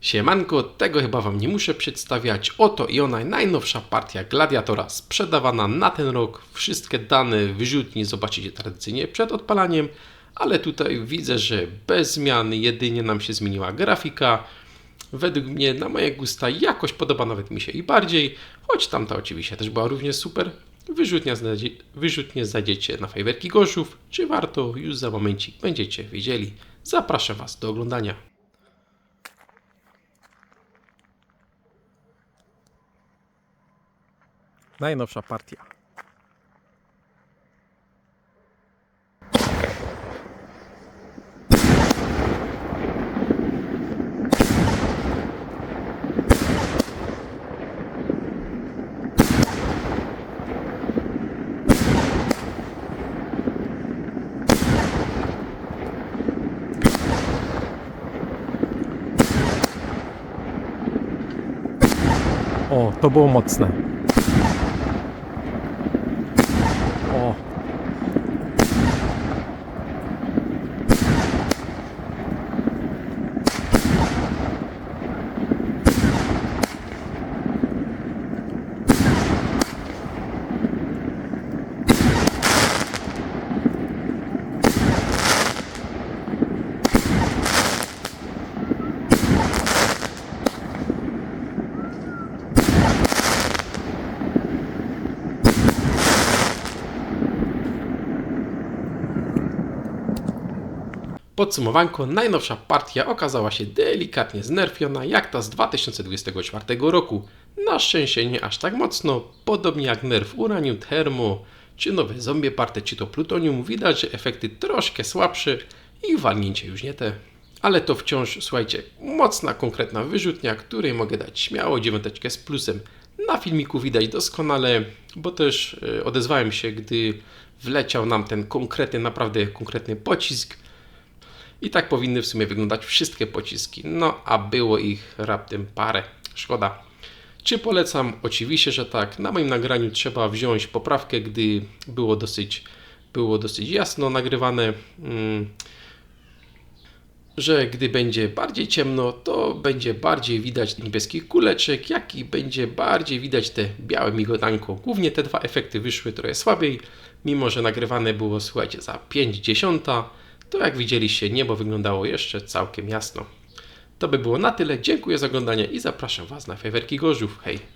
Siemanko, tego chyba wam nie muszę przedstawiać. Oto i ona najnowsza partia Gladiatora sprzedawana na ten rok. Wszystkie dane wyrzutni zobaczycie tradycyjnie przed odpalaniem, ale tutaj widzę, że bez zmian jedynie nam się zmieniła grafika. Według mnie, na moje gusta, jakoś podoba nawet mi się i bardziej, choć tamta oczywiście też była również super. Wyrzutnia znajdzie, wyrzutnie znajdziecie na Fajwerki Gorzów. Czy warto? Już za momencik będziecie wiedzieli. Zapraszam Was do oglądania. Najnowsza partia. O, to było mocne. O. Podsumowanko, najnowsza partia okazała się delikatnie znerfiona jak ta z 2024 roku. Na szczęście nie aż tak mocno, podobnie jak nerf Uranium Thermo, czy nowe zombie parte, czy to plutonium, widać, że efekty troszkę słabsze i walnięcie już nie te. Ale to wciąż, słuchajcie, mocna, konkretna wyrzutnia, której mogę dać śmiało dziewiąteczkę z plusem. Na filmiku widać doskonale, bo też e, odezwałem się, gdy wleciał nam ten konkretny, naprawdę konkretny pocisk. I tak powinny w sumie wyglądać wszystkie pociski. No, a było ich raptem parę. Szkoda. Czy polecam? Oczywiście, że tak. Na moim nagraniu trzeba wziąć poprawkę, gdy było dosyć, było dosyć jasno nagrywane. Mm, że gdy będzie bardziej ciemno, to będzie bardziej widać niebieskich kuleczek, jak i będzie bardziej widać te białe migotanko. Głównie te dwa efekty wyszły trochę słabiej, mimo że nagrywane było, słuchajcie, za 5 dziesiąta, to jak widzieliście, niebo wyglądało jeszcze całkiem jasno. To by było na tyle. Dziękuję za oglądanie i zapraszam Was na Fejwerki Gorzów. Hej!